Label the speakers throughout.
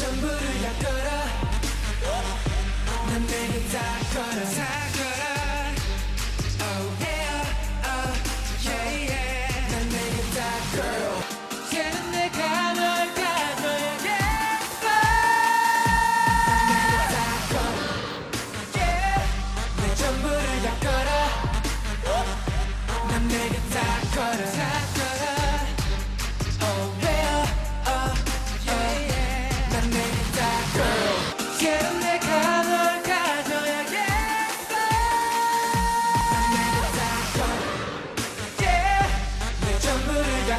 Speaker 1: 전부를 다 걸어. 난 내게 다 걸어.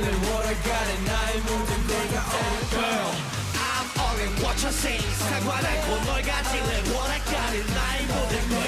Speaker 1: only what I got and 나의 모든 걸 다 own girl.
Speaker 2: I'm all in what you see 상관없고 널 가질래 What I got and 나의 모든